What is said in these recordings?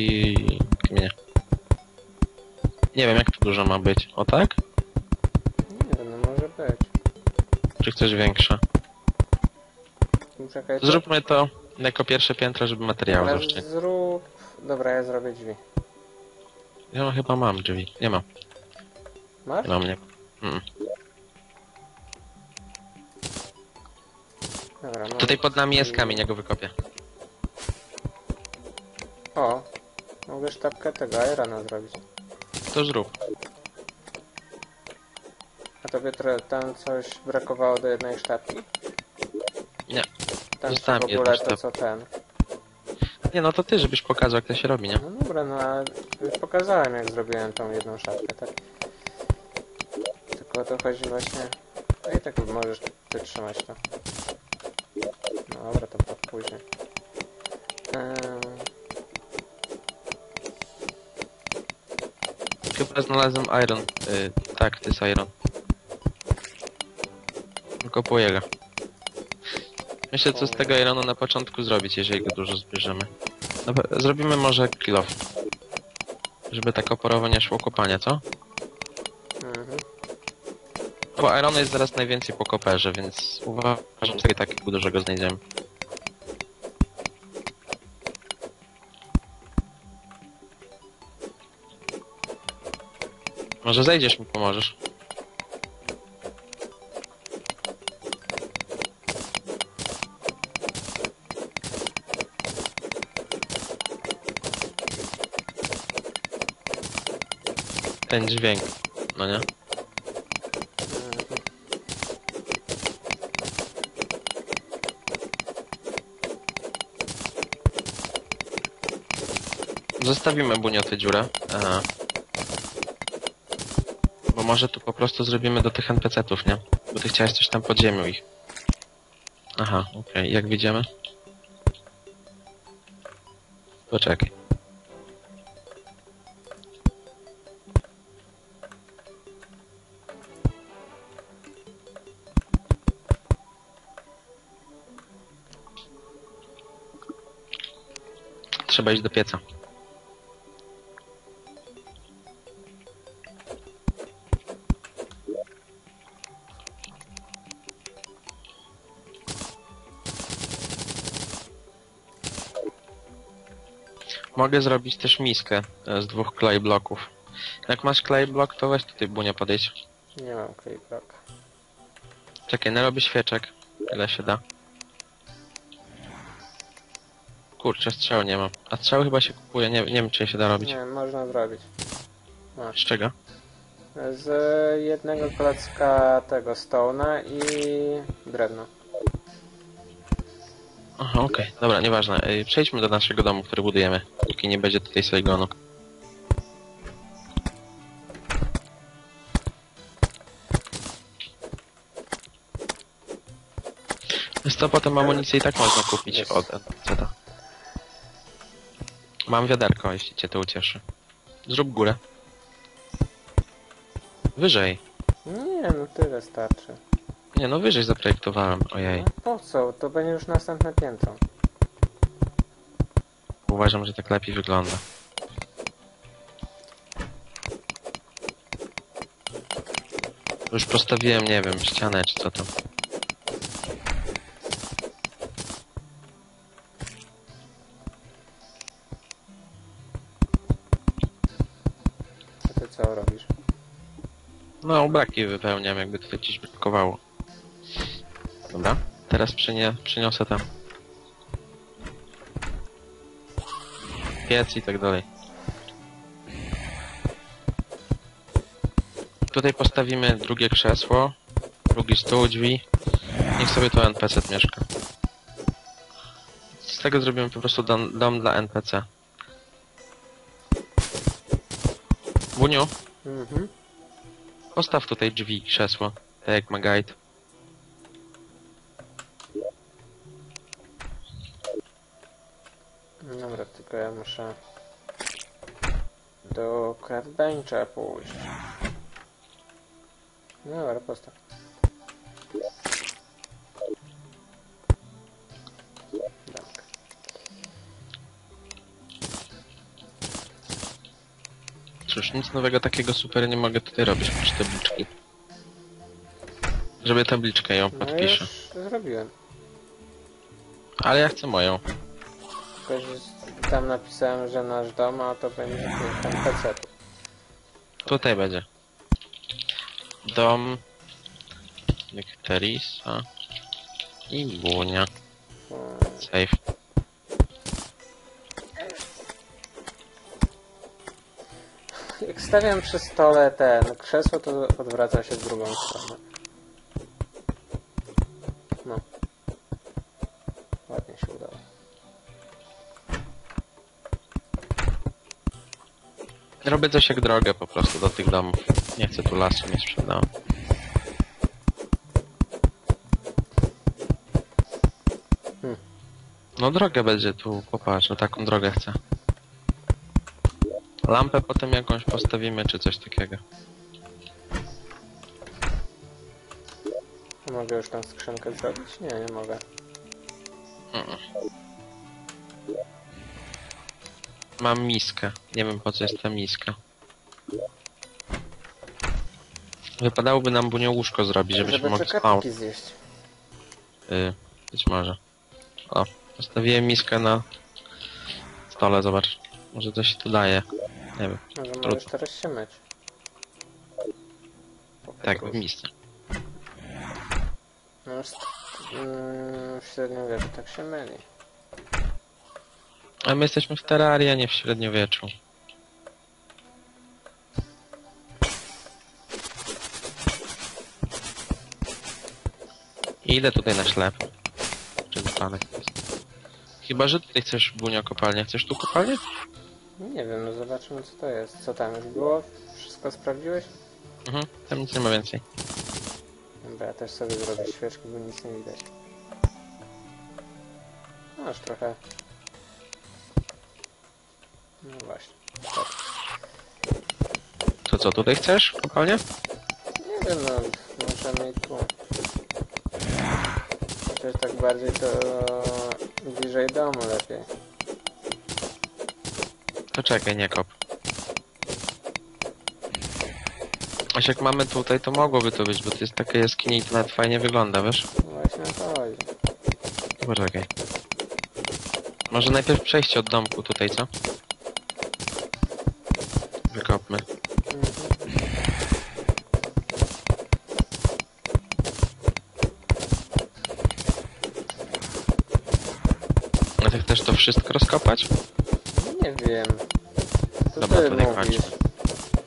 i kamienie. Nie wiem, jak to dużo ma być. O tak? Nie wiem, no może być. Czy chcesz większe? Czekaj, to- Zróbmy to jako pierwsze piętro, żeby materiał ale zrób... Dobra, ja zrobię drzwi. Ja chyba mam drzwi. Nie mam. Masz? Na mnie. Mm. Dobra, no. Tutaj pod nami jest kamień, ja go wykopię. O! Mogę sztabkę tego Irona zrobić. To zrób. A tobie tro- tam coś brakowało do jednej sztabki? Nie. Tam Zostałem w ogóle to co ten. Nie no to ty, żebyś pokazał jak to się robi, nie? No dobra, no ale już pokazałem jak zrobiłem tą jedną sztabkę, tak? Tylko o to chodzi właśnie... No i tak możesz wytrzymać to. No dobra, to później. Ehm, Chyba znalazłem iron. Y, tak, to jest iron. Tylko po jego. Myślę, co z tego ironu na początku zrobić, jeżeli go dużo zbierzemy. Dobra, zrobimy może kill off. Żeby tak oporowo nie szło kopanie, co? mhm. No Bo ironu jest zaraz najwięcej po koperze, więc uważam, że takiego dużego znajdziemy. Może zejdziesz mi pomożesz? Ten dźwięk, no nie? Zostawimy bunioty dziurę. Aha. Może tu po prostu zrobimy do tych NPC-ów, nie? Bo ty chciałeś coś tam pod ziemią ich. Aha, okej. Jak widzimy? Poczekaj. Trzeba iść do pieca. Mogę zrobić też miskę e, z dwóch clay bloków. Jak masz clay block, to weź tutaj bunia podejść. Nie mam klejbloka. Czekaj, narobię świeczek. Ile się da. Kurczę, strzał nie mam. A strzał chyba się kupuje, nie, nie wiem czy się da robić. Nie, można zrobić. Z czego? Z jednego klocka tego stone'a i drewno. Aha, okej, dobra, nieważne. Ej, Przejdźmy do naszego domu, który budujemy, póki nie będzie tutaj Saigonu. Wiesz co, potem amunicję i tak można kupić od NPC-ta. Mam wiaderko, jeśli cię to ucieszy. Zrób górę. Wyżej. Nie, no tyle starczy. Nie, no wyżej zaprojektowałem, ojej. No po co? To będzie już następne piętro. Uważam, że tak lepiej wygląda. Już postawiłem, nie wiem, ścianę czy co tam. A ty co robisz? No, braki wypełniam, jakby tutaj coś brakowało. Dobra, teraz przynie, przyniosę tam. Piec i tak dalej. Tutaj postawimy drugie krzesło, drugi stół, drzwi. Niech sobie tu NPC mieszka. Z tego zrobimy po prostu dom, dom dla NPC. Buniu, Mhm. Postaw tutaj drzwi i krzesło, tak jak ma guide. Dobra, tylko ja muszę do crafbencha pójść. No Dobra, postaw. Tak. Cóż, nic nowego takiego super nie mogę tutaj robić, oprócz tabliczki. Żeby tabliczkę ją No podpiszę. już zrobiłem. Ale ja chcę moją. Tam napisałem, że nasz dom, a to będzie tam PC. Tutaj będzie. Dom Wiktorisa i Bunia. Safe. Jak stawiam przy stole ten krzesło, to odwraca się w drugą stronę. Robię coś jak drogę po prostu do tych domów. Nie chcę tu lasu, nie sprzedałem. Hmm. No drogę będzie tu, popatrz, no taką drogę chcę. Lampę potem jakąś postawimy, czy coś takiego. Mogę już tą skrzynkę zrobić? Nie, nie mogę. Mm. Mam miskę. Nie wiem po co jest ta miska. Wypadałoby nam bunio łóżko zrobić, żebyśmy Żeby mogli czekawki zjeść. Y, być może. O, postawiłem miskę na stole, zobacz. Może coś tu daje. Nie wiem. Może Trudno. możesz teraz się myć. Tak, w misce. No, st- mm, w średniowieczu tak się myli. A my jesteśmy w terrarii, a nie w średniowieczu. I idę tutaj na ślep. Jest. Chyba, że tutaj chcesz bunio kopalnię. Chcesz tu kopalnię? Nie wiem, no zobaczymy co to jest. Co tam już było? Wszystko sprawdziłeś? Mhm, tam nic nie ma więcej. Dobra, ja też sobie zrobię świeczki, bo nic nie widać. No, aż trochę... No właśnie. Tak. To co, tutaj chcesz kopalnię? Nie wiem, no, możemy i tu. Chociaż tak bardziej to bliżej domu lepiej. To czekaj, nie kop. Aż jak mamy tutaj, to mogłoby to być, bo to jest taka jaskinia i to nawet fajnie wygląda, wiesz? No właśnie o to chodzi. Poczekaj. Może najpierw przejście od domku tutaj, co? Wykopmy. Mhm. A ty chcesz to wszystko rozkopać? Nie wiem. To Dobra, ty tutaj mówisz. kończmy.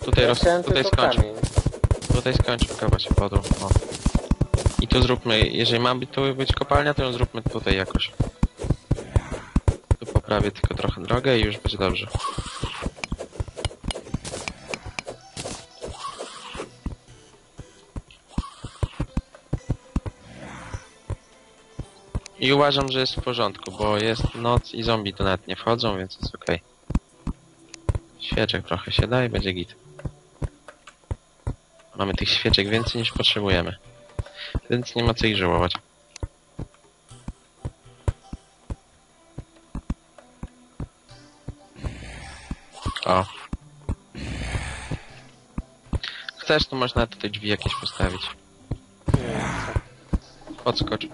Tutaj, roz... chciałem tutaj tylko skończ. kamień. Tutaj skończmy kopać podróż. O. I tu zróbmy, jeżeli ma być tu być kopalnia, to ją zróbmy tutaj jakoś. Tu poprawię tylko trochę drogę i już będzie dobrze. I uważam, że jest w porządku, bo jest noc i zombie tu nawet nie wchodzą, więc jest okej. Świeczek trochę się da i będzie git. Mamy tych świeczek więcej niż potrzebujemy. Więc nie ma co ich żałować. O. Chcesz, to można tutaj drzwi jakieś postawić. Podskocz.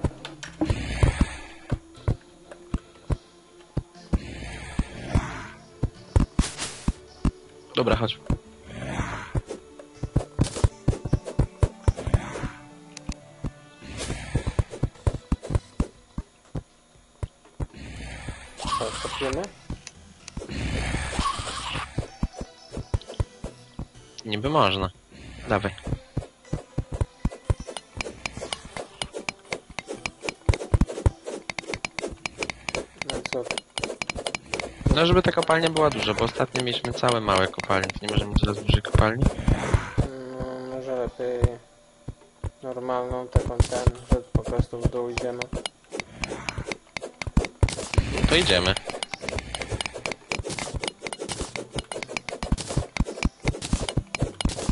Dobra, chodź. Kopiemy? Niby można. Dawaj. No, żeby ta kopalnia była duża, bo ostatnio mieliśmy całe małe kopalnie. To nie możemy teraz dużej kopalni? No, może lepiej normalną taką ten, że po prostu w dół idziemy. To idziemy.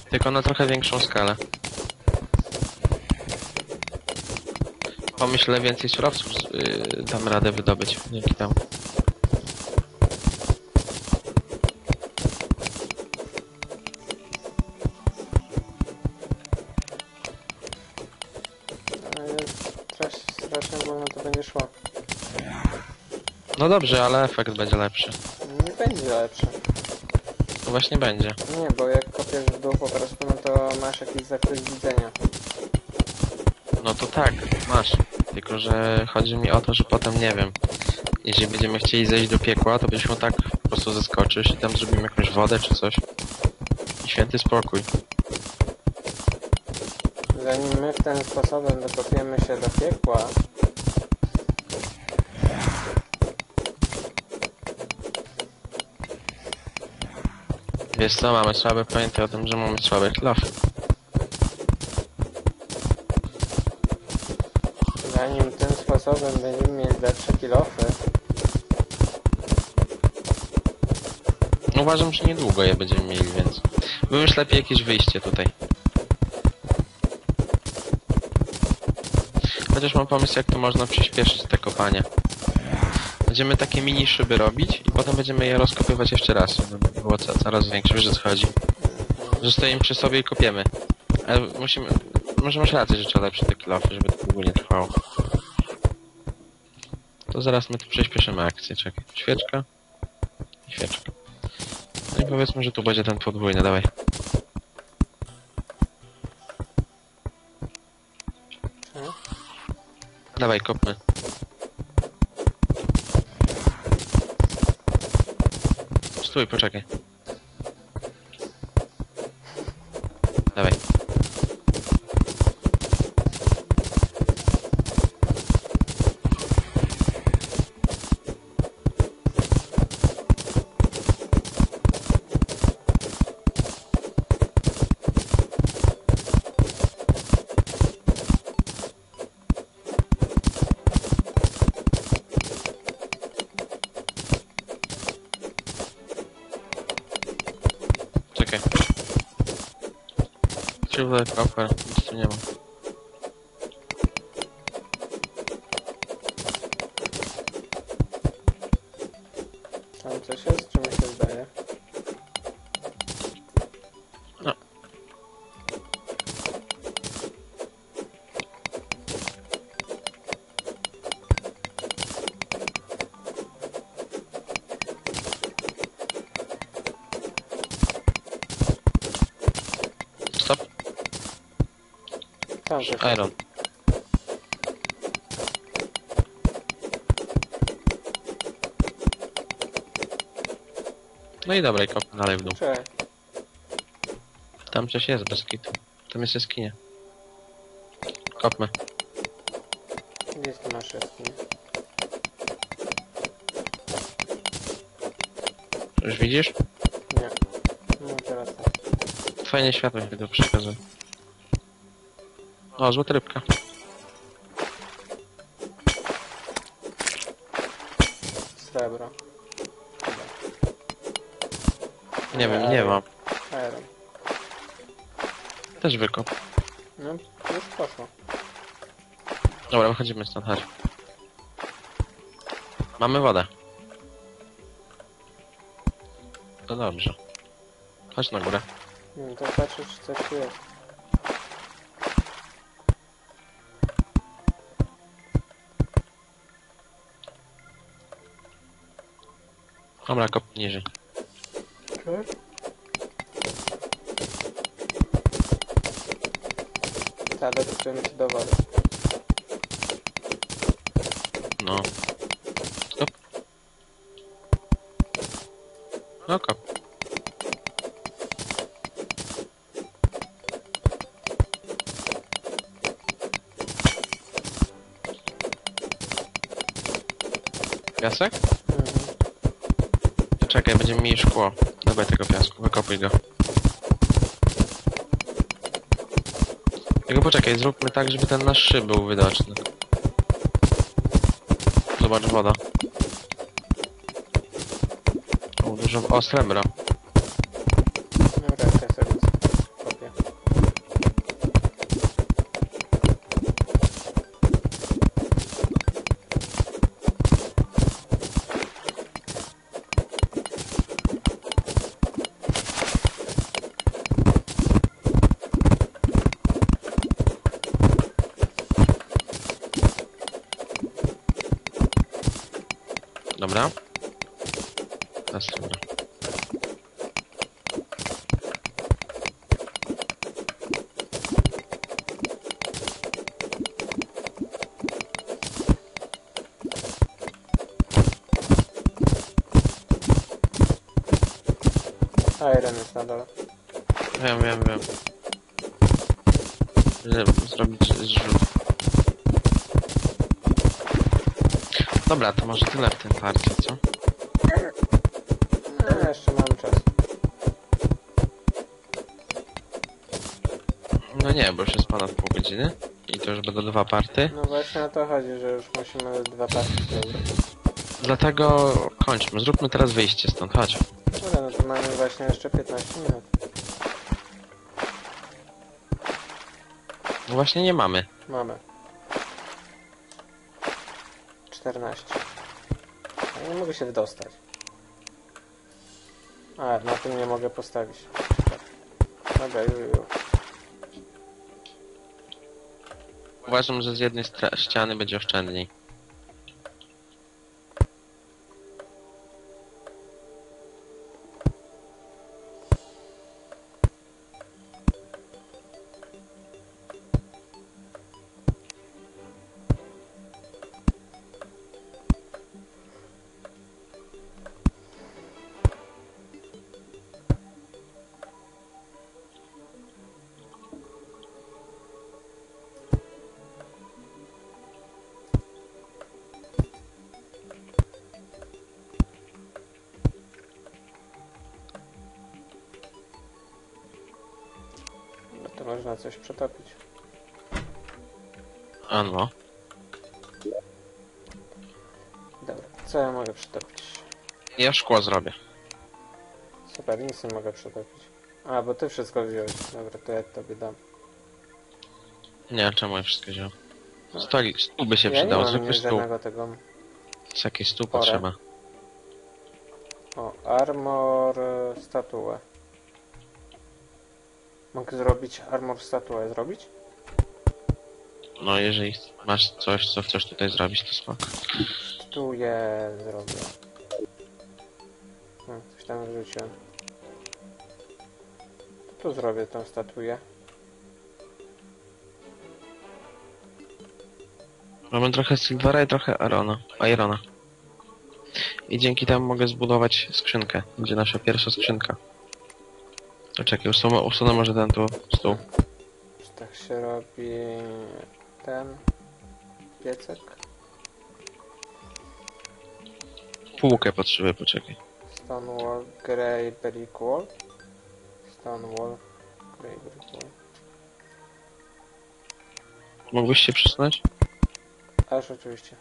Tylko na trochę większą skalę. Pomyślę, więcej surowców yy, dam radę wydobyć dzięki temu. No dobrze, ale efekt będzie lepszy. Nie będzie lepszy. No właśnie będzie. Nie, bo jak kopiesz w dół po prostu, no to masz jakiś zakres widzenia. No to tak, masz. Tylko, że chodzi mi o to, że potem nie wiem. Jeżeli będziemy chcieli zejść do piekła, to byśmy tak po prostu zeskoczysz i tam zrobimy jakąś wodę czy coś. I święty spokój. Zanim my w ten sposobem dokopiemy się do piekła, Wiesz co, mamy słabe, pamiętaj o tym, że mamy słabe klafy. zanim tym sposobem będziemy mieć lepsze kilofy, Uważam, że niedługo je będziemy mieli, więc... Wymyśl lepiej jakieś wyjście tutaj. Chociaż mam pomysł, jak to można przyspieszyć te kopanie. Będziemy takie mini szyby robić i potem będziemy je rozkopywać jeszcze raz, żeby było co, coraz większe, wiesz o co chodzi. Przy sobie i kopiemy. Ale musimy... Może masz rację, że trzeba lepsze te kilofy, żeby to długo nie trwało. To zaraz my tu przyspieszymy akcję, czekaj. Świeczka. I świeczka. No i powiedzmy, że tu będzie ten podwójny, dawaj. Dawaj, kopmy. Stój, poczekaj. Dawaj. Silver copper, nic tu Jest. Iron. No i dobra, i kopmy dalej w dół. Tam coś jest bez kitu. Tam jest jaskinia. Kopmy. gdzie ty masz jaskinię? Już widzisz? Nie. No teraz tak. Fajnie światło się tu przekazuje. O, złota rybka. Srebro. Nie wiem, nie mam. Iron. Też wykop. No, już poszło. Dobra, wychodzimy stąd, chodź. Mamy wodę. To dobrze. Chodź na górę. Nie wiem, to patrzę, czy coś tu jest. Dobra, kop niżej. Tak, dotyczymy się do wody. No. Stop. No kop. Piasek? Czekaj, będziemy mieli szkło. Dawaj tego piasku, wykopuj go. Tylko poczekaj, zróbmy tak, żeby ten nasz szyb był widoczny. Zobacz, woda. O, dużo... O, srebra. Iron jest na dole. Wiem, wiem, wiem. Żeby zrobić zrzut. Dobra, to może tyle w tym parcie, co? No, jeszcze mam czas. No nie, bo już jest ponad pół godziny. I to już będą dwa party. No właśnie o to chodzi, że już musimy dwa partie zrobić. Dlatego kończmy. Zróbmy teraz wyjście stąd. Chodź. No to mamy właśnie jeszcze 15 minut. No właśnie nie mamy. Mamy. 14. Ja nie mogę się wydostać. A, na tym nie mogę postawić. Dobra, ju, ju. Uważam, że z jednej stra- ściany będzie oszczędniej. Można coś przetopić. A no. Dobra, co ja mogę przetopić? Ja szkło zrobię. Super, nic nie mogę przetopić. A, bo ty wszystko wziąłeś. Dobra, to ja tobie dam. Nie, czemu ja wszystko wziąłem? Stolik, stół by się ja przydał, zwykły stół. żadnego tego... Z jakiś stół Porę. potrzeba. O, armor e, statuę. Mogę zrobić armor statuę zrobić? No jeżeli masz coś, co chcesz tutaj zrobić, to spoko. Tu je zrobię. No, coś tam wrzuciłem. To tu zrobię tą statuę. Mamy trochę Silvera i trochę. Irona. I dzięki temu mogę zbudować skrzynkę. Będzie nasza pierwsza skrzynka. To czekaj, usunę, usunę może ten tu stół. Czy tak się robi ten piecek? Półkę potrzebuję, poczekaj. Stonewall Grey Brick Wall. Stonewall Grey Brick Wall. Mógłbyś się przesunąć? Aż oczywiście.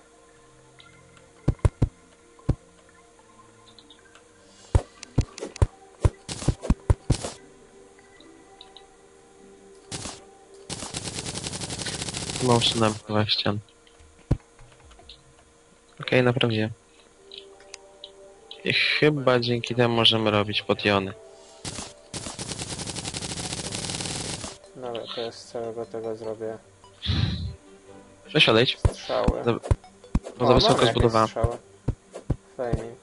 Chyba usunąłem kawałek ścian. Okej, naprawię. I chyba dzięki temu możemy robić podjony. Dobra, to ja z całego tego zrobię Weź odejdź, strzały. Za- bo O, za wysoko mamy jakieś zbudowałem. strzały. Fajnie.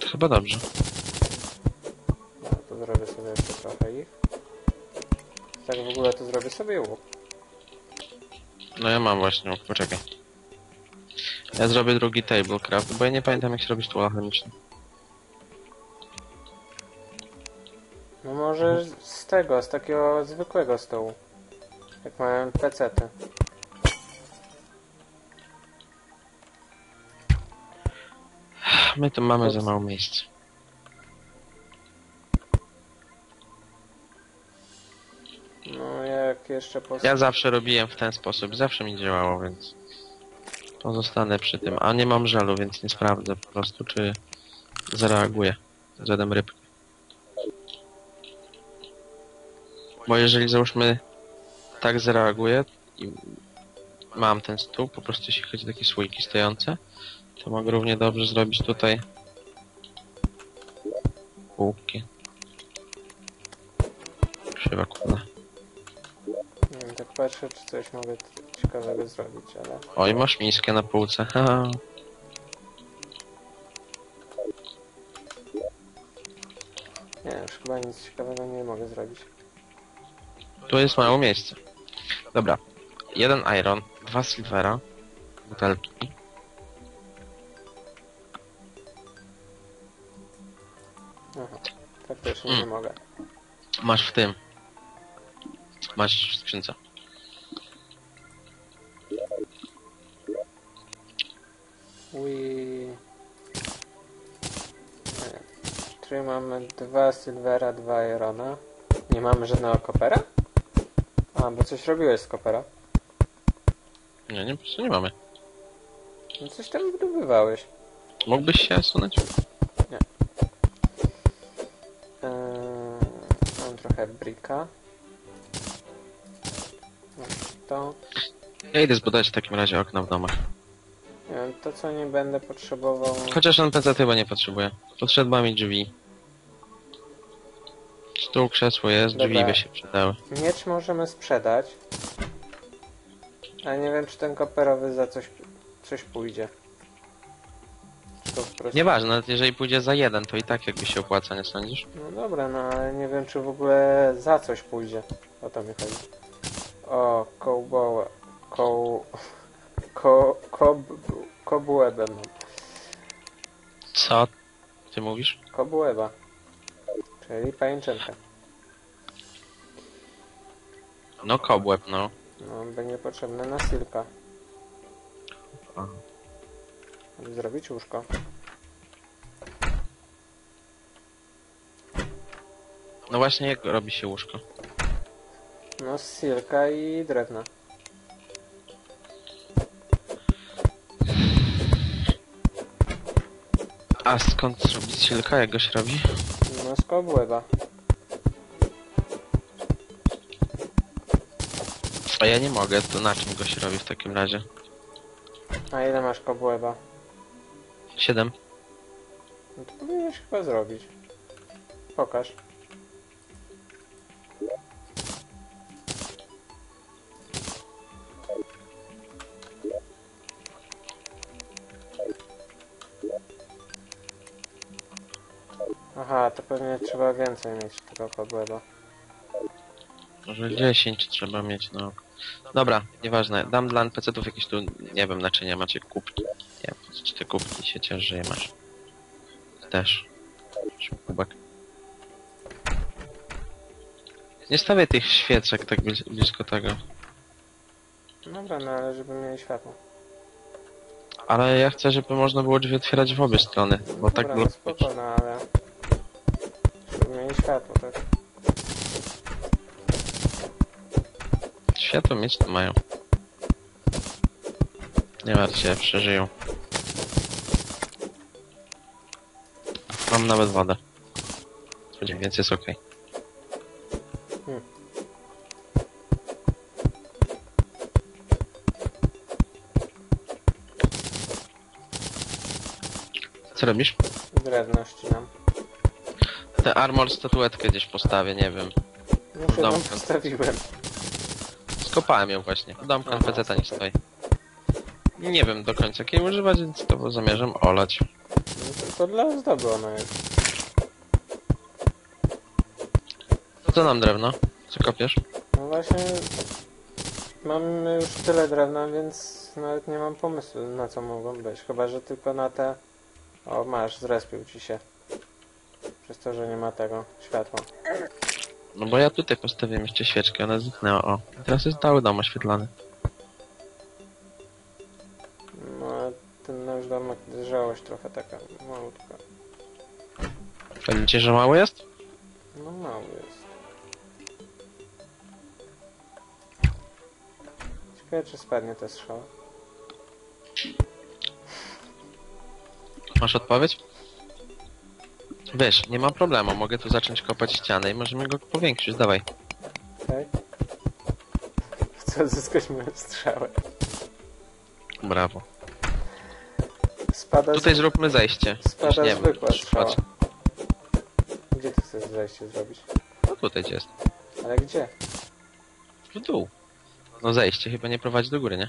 To chyba dobrze. No, to zrobię sobie jeszcze trochę ich. Tak w ogóle to zrobię sobie łuk. No ja mam właśnie, o, poczekaj. Ja zrobię drugi tablecraft, bo ja nie pamiętam jak się robi stół alchemiczny. No może z tego, z takiego zwykłego stołu. Jak mają pecety. My tu mamy za mało miejsca. Jak jeszcze. Ja zawsze robiłem w ten sposób, zawsze mi działało, więc pozostanę przy tym. A nie mam żalu, więc nie sprawdzę po prostu, czy zareaguje. Zadam rybkę. Bo jeżeli załóżmy tak zareaguje i mam ten stół, po prostu jeśli chodzi o takie słoiki stojące, to mogę równie dobrze zrobić tutaj półki. Krzywa. Wiem, tak patrzę, czy coś mogę ciekawego zrobić, ale... Oj, masz miskę na półce. Haha. Nie, już chyba nic ciekawego nie mogę zrobić. Tu jest mało miejsca. Dobra. Jeden iron, dwa silvera, butelki. Aha, faktycznie nie Mm. mogę. Masz w tym. Masz w skrzynce. Ui. Nie. Czyli mamy dwa silvera, dwa irona. Nie mamy żadnego kopera? A, bo coś robiłeś z kopera. Nie, nie, po prostu nie mamy. No coś tam wydobywałeś. Mógłbyś się sunąć? Eee, mam trochę brika. To. Ja idę zbudować w takim razie okna w domach. Nie wiem, to co nie będę potrzebował. Chociaż NPC chyba nie potrzebuje. Potrzeba mi drzwi. Stół, krzesło jest, drzwi Dobra. by się przydały. Miecz możemy sprzedać. Ale nie wiem, czy ten koperowy za coś, coś pójdzie. Czy to po prostu... Nieważne, nawet jeżeli pójdzie za jeden, to i tak jakby się opłaca, nie sądzisz? No dobra, no ale nie wiem, czy w ogóle za coś pójdzie. O to mi chodzi. O, kołbołę. Koł... Ko... Kob... Kobłębę mam. Co ty mówisz? Kobłęba. Czyli pajęczynka. No kobłeb, no. No, będzie potrzebne na silka. Aha. Zrobić łóżko. No właśnie, jak robi się łóżko? No, z silka i drewna. A skąd zrobić silka, jak go się robi? No, z kobłęba. A ja nie mogę, to na czym go się robi w takim razie? A ile masz kobłęba? Siedem. No to powinieneś chyba zrobić. Pokaż. Pewnie trzeba więcej mieć tego kobłęba. Może 10 trzeba mieć, no. Dobra, nieważne. Dam dla NPC-ów jakieś tu, nie wiem, naczynia macie kubki. Nie wiem, czy ty kubki się ciesz, że je masz. Też. Kubek. Nie stawiaj tych świeczek tak blis- blisko tego. Dobra, no ale żeby mieli światło. Ale ja chcę, żeby można było drzwi otwierać w obie strony, bo tak Dobra, no blok... spoko, no ale... Światło, tak. Światło mieć to mają. Nie martw się, przeżyją. Mam nawet wodę. Więc jest okej. Hmm. Co robisz? Drewno ścinam. Te armor statuetkę gdzieś postawię, nie wiem. Jedną Domkę. postawiłem. Skopałem ją właśnie. Domka Aha, NPC nie stoi. Nie wiem do końca jakiej używać, więc to zamierzam olać. No tylko dla ozdoby ono jest. Co nam drewno? Co kopiesz? No właśnie... Mam już tyle drewna, więc nawet nie mam pomysłu na co mogą być. Chyba, że tylko na te... O, masz, zrespił ci się. Przez to, że nie ma tego światła. No bo ja tutaj postawiłem jeszcze świeczkę, ona zniknęła, o. Teraz jest cały dom oświetlony. No, ale ten nasz domek żałość trochę taka malutka. Widzicie, że mało jest? No mały jest. Ciekawe, czy spadnie ta strzała. Masz odpowiedź? Wiesz, nie ma problemu, mogę tu zacząć kopać ścianę i możemy go powiększyć, dawaj. Tak? Chcę odzyskać moją strzałę. Brawo. Spada Tutaj z... zróbmy zejście. Spada Już nie zwykła strzała. patrz. Gdzie ty chcesz zejście zrobić? No tutaj gdzie jest. Ale gdzie? W dół. No zejście chyba nie prowadzi do góry, nie?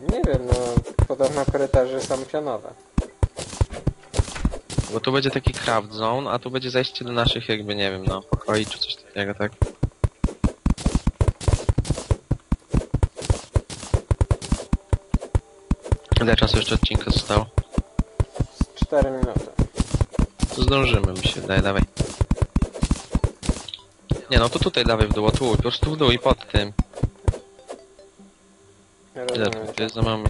Nie wiem, no podobno korytarze są pionowe. Bo tu będzie taki craft zone, a tu będzie zejście do naszych jakby, nie wiem, no, pokoi czy coś takiego, tak? Ile czasu jeszcze odcinka zostało? Z 4 minuty. To zdążymy, mi się wydaje, dawaj. Nie no, to tutaj dawaj w dół, o tu, po prostu w dół i pod tym. Nie Ile rozumiem tu jest za mamy?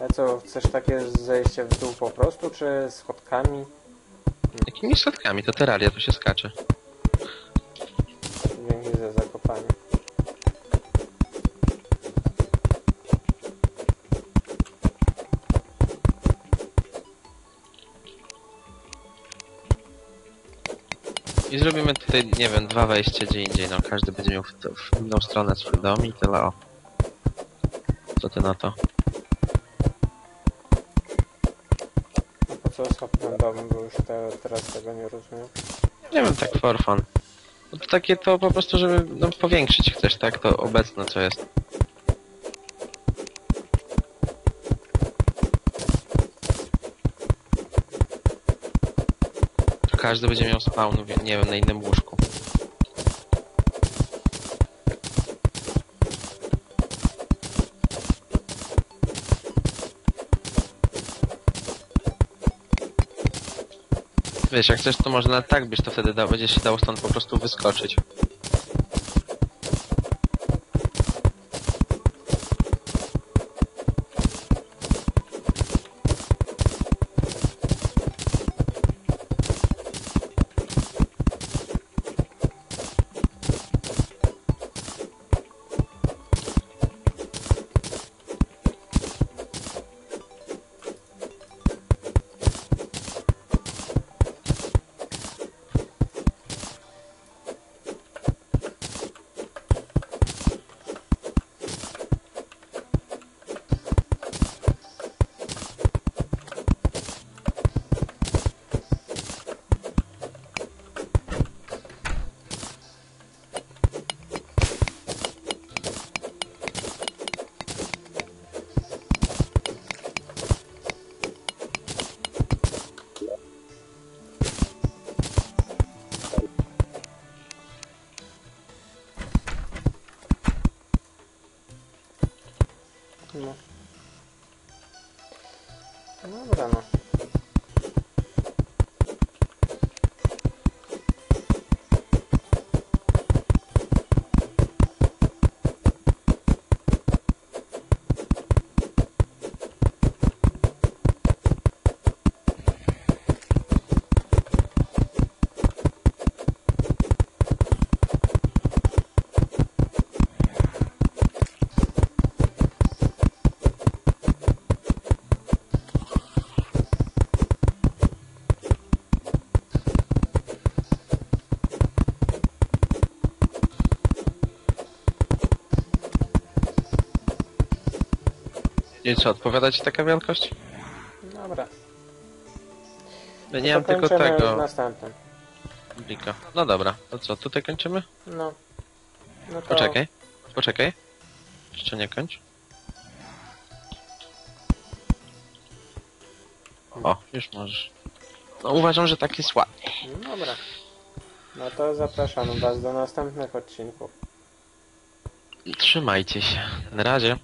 A co, chcesz takie zejście w dół po prostu, czy schodkami? Jakimi schodkami? To terraria, tu się skacze. Dzięki za zakopanie. I zrobimy tutaj, nie wiem, dwa wejścia gdzie indziej, no każdy będzie miał w, w inną stronę swój dom i tyle o. Co ty na to? Co dom, bo już te, teraz tego nie rozumiem. Nie wiem, tak for fun. No to takie to po prostu, żeby no, powiększyć chcesz, tak? To obecne co jest. To każdy będzie miał spawn, nie wiem, na innym łóżku. Wiesz, jak chcesz, to można tak byś to wtedy dał, będzie się dało stąd po prostu wyskoczyć. I co, odpowiada ci taka wielkość? Dobra. Ja nie mam tylko tego następnym. blika. No dobra, to co, tutaj kończymy? No. No to... Poczekaj, poczekaj. Jeszcze nie kończ. O, już możesz. No uważam, że tak jest ładnie. Dobra. No to zapraszam Was do następnych odcinków. Trzymajcie się. Na razie.